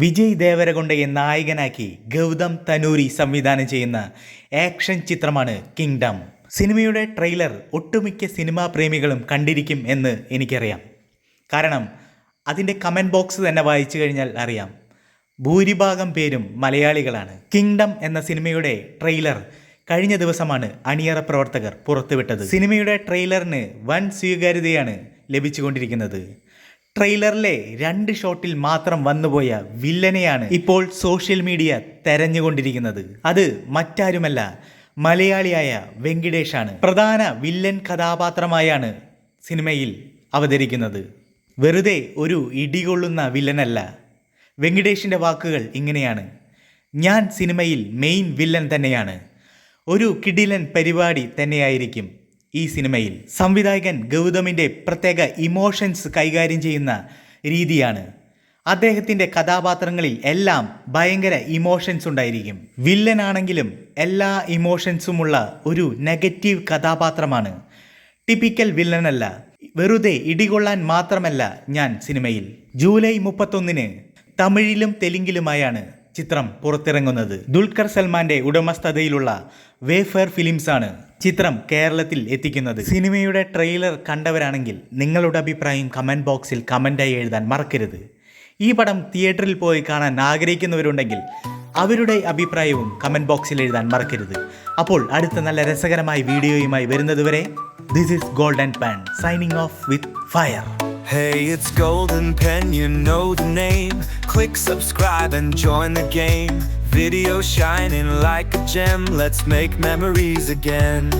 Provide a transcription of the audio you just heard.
വിജയ് ദേവരകൊണ്ടയെ നായകനാക്കി ഗൗതം തനൂരി സംവിധാനം ചെയ്യുന്ന ആക്ഷൻ ചിത്രമാണ് കിങ്ഡം. സിനിമയുടെ ട്രെയിലർ ഒട്ടുമിക്ക സിനിമാ പ്രേമികളും കണ്ടിരിക്കും എന്ന് എനിക്കറിയാം. കാരണം അതിന്റെ കമന്റ് ബോക്സ് തന്നെ വായിച്ചു കഴിഞ്ഞാൽ അറിയാം. ഭൂരിഭാഗം പേരും മലയാളികളാണ്. കിങ്ഡം എന്ന സിനിമയുടെ ട്രെയിലർ കഴിഞ്ഞ ദിവസമാണ് അണിയറ പ്രവർത്തകർ പുറത്തുവിട്ടത്. സിനിമയുടെ ട്രെയിലറിന് വൻ സ്വീകാര്യതയാണ് ലഭിച്ചുകൊണ്ടിരിക്കുന്നത്. ട്രെയിലറിലെ രണ്ട് ഷോട്ടിൽ മാത്രം വന്നുപോയ വില്ലനെയാണ് ഇപ്പോൾ സോഷ്യൽ മീഡിയ തെരഞ്ഞുകൊണ്ടിരിക്കുന്നത്. അത് മറ്റാരുമല്ല മലയാളിയായ വെങ്കിടേഷാണ്. പ്രധാന വില്ലൻ കഥാപാത്രമായാണ് സിനിമയിൽ അവതരിക്കുന്നത്. വെറുതെ ഒരു ഇടികൊള്ളുന്ന വില്ലനല്ല. വെങ്കിടേഷിന്റെ വാക്കുകൾ ഇങ്ങനെയാണ്. ഞാൻ സിനിമയിൽ മെയിൻ വില്ലൻ തന്നെയാണ്. ഒരു കിഡിലൻ പരിപാടി തന്നെയായിരിക്കും. ഈ സിനിമയിൽ സംവിധായകൻ ഗൗതമിന്റെ പ്രത്യേക ഇമോഷൻസ് കൈകാര്യം ചെയ്യുന്ന രീതിയാണ്. അദ്ദേഹത്തിന്റെ കഥാപാത്രങ്ങളിൽ എല്ലാം ഭയങ്കര ഇമോഷൻസ് ഉണ്ടായിരിക്കും. വില്ലനാണെങ്കിലും എല്ലാ ഇമോഷൻസുമുള്ള ഒരു നെഗറ്റീവ് കഥാപാത്രമാണ്. ടിപ്പിക്കൽ വില്ലനല്ല വെറുതെ ഇടികൊള്ളാൻ മാത്രമല്ല ഞാൻ സിനിമയിൽ. ജൂലൈ മുപ്പത്തൊന്നിന് തമിഴിലും തെലുങ്കിലുമായാണ് ചിത്രം പുറത്തിറങ്ങുന്നത് ദുൽഖർ സൽമാന്റെ ഉടമസ്ഥതയിലുള്ള വേഫെയർ ഫിലിംസ് ആണ് ചിത്രം കേരളത്തിൽ എത്തിക്കുന്നത്. സിനിമയുടെ ട്രെയിലർ കണ്ടവരാണെങ്കിൽ നിങ്ങളുടെ അഭിപ്രായം കമന്റ് ബോക്സിൽ കമന്റായി എഴുതാൻ മറക്കരുത്. ഈ പടം തിയേറ്ററിൽ പോയി കാണാൻ ആഗ്രഹിക്കുന്നവരുണ്ടെങ്കിൽ അവരുടെ അഭിപ്രായവും കമന്റ് ബോക്സിൽ എഴുതാൻ മറക്കരുത്. അപ്പോൾ അടുത്ത നല്ല രസകരമായ വീഡിയോയുമായി വരുന്നതുവരെ this is Golden Pan signing off with fire Hey, it's Golden Pen, you know the name. Click subscribe and join the game. Video shining like a gem, let's make memories again.